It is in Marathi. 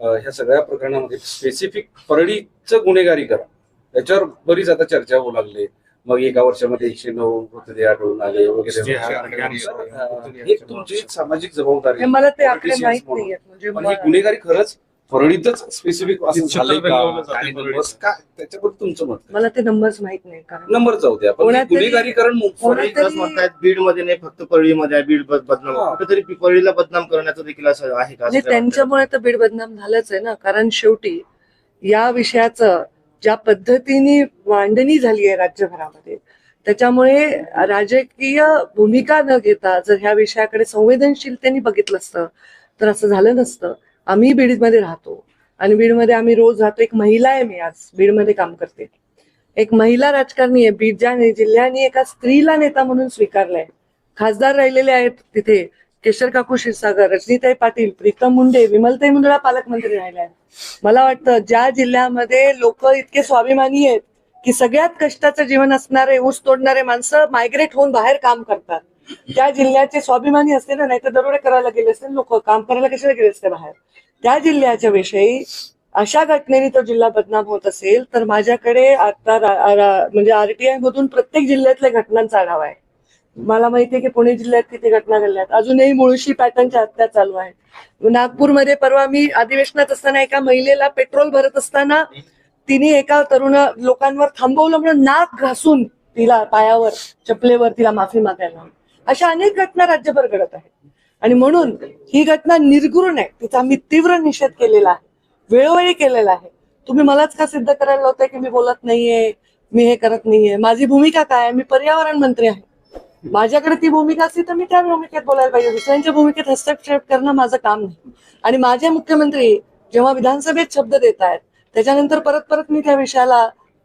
ह्या सगळ्या प्रकरणामध्ये स्पेसिफिक परळीचं गुन्हेगारीकरण याच्यावर बरीच आता चर्चा होऊ लागली. मग एका वर्षामध्ये एकशे नऊ मृतदेह आढळून आले वगैरे. तुमची एक सामाजिक जबाबदारी मला ते आकडे Politicians माहीत म्हणून. नाहीयेत म्हणजे ही गुन्हेगारी खरंच परळीतच स्पेसिफिक असं झालंय का तुमचं मत? मला ते नंबर्स माहीत नाही कारण नंबर जाऊ द्या पण कोणातरी- गुन्हेगारीकरण मु- कोणातरी- परळी- विकास म्हणतायत बीडमध्ये नाही फक्त परळीमध्ये आहे बीड बद- बदनाम. कुठेतरी पी- परळीला बदनाम करण्याचं देखील असं आहे का म्हणजे असं? त्यांच्यामुळे तर बीड बदनाम झालंच आहे ना कारण शेवटी या विषयाचं ज्या पद्धतीने मांडणी झाली आहे राज्यभरामध्ये त्याच्यामुळे राजकीय भूमिका न घेता जर ह्या विषयाकडे संवेदनशीलतेने बघितलं असतं तर असं झालं नसतं आम्ही बीडमध्ये राहतो. आणि बीडमध्ये आम्ही रोज राहतो. एक महिला आहे मी आज बीडमध्ये काम करते. एक महिला राजकारणी आहे. बीड ज्या जिल्ह्याने एका स्त्रीला नेता म्हणून स्वीकारलाय. खासदार राहिलेले आहेत तिथे केशर काकू क्षीरसागर रजनीताई पाटील प्रीतम मुंडे विमलताई मुंडळा पालकमंत्री राहिल्या आहेत. मला वाटतं ज्या जिल्ह्यामध्ये लोक इतके स्वाभिमानी आहेत की सगळ्यात कष्टाचं जीवन असणारे ऊस तोडणारे माणसं मायग्रेट होऊन बाहेर काम करतात. त्या जिल्ह्याचे स्वाभिमानी असते ना नाही तर दरोडे करायला गेले असते लोक काम करायला कशाला गेले असते बाहेर? त्या जिल्ह्याच्या विषयी अशा घटनेने तो जिल्हा बदनाम होत असेल तर माझ्याकडे आता म्हणजे आरटीआय मधून प्रत्येक जिल्ह्यातल्या घटनांचा आढावा आहे. मला माहितीये की पुणे जिल्ह्यात किती घटना घडल्या आहेत. अजूनही मुळशी पॅटर्नच्या हत्या चालू आहेत नागपूरमध्ये परवा मी अधिवेशनात असताना एका महिलेला पेट्रोल भरत असताना तिने एका तरुण लोकांवर थांबवलं म्हणून नाक घासून तिला पायावर चपलेवर तिला माफी मागायला अशा अनेक घटना राज्यभर घडत आहेत. आणि म्हणून ही घटना निर्गुण आहे. तिचा मी तीव्र निषेध केलेला आहे. वेळोवेळी केलेला आहे. तुम्ही मलाच का सिद्ध करायला लावताय की मी बोलत नाहीये? मी हे करत नाहीये. माझी भूमिका काय आहे? मी पर्यावरण मंत्री आहे. माझ्याकडे ती भूमिका असली तर मी त्या भूमिकेत बोलायला पाहिजे. दुसऱ्यांच्या भूमिकेत हस्तक्षेप करणं माझं काम नाही. आणि माझे मुख्यमंत्री जेव्हा विधानसभेत शब्द देत आहेत त्याच्यानंतर परत परत मी त्या विषयाला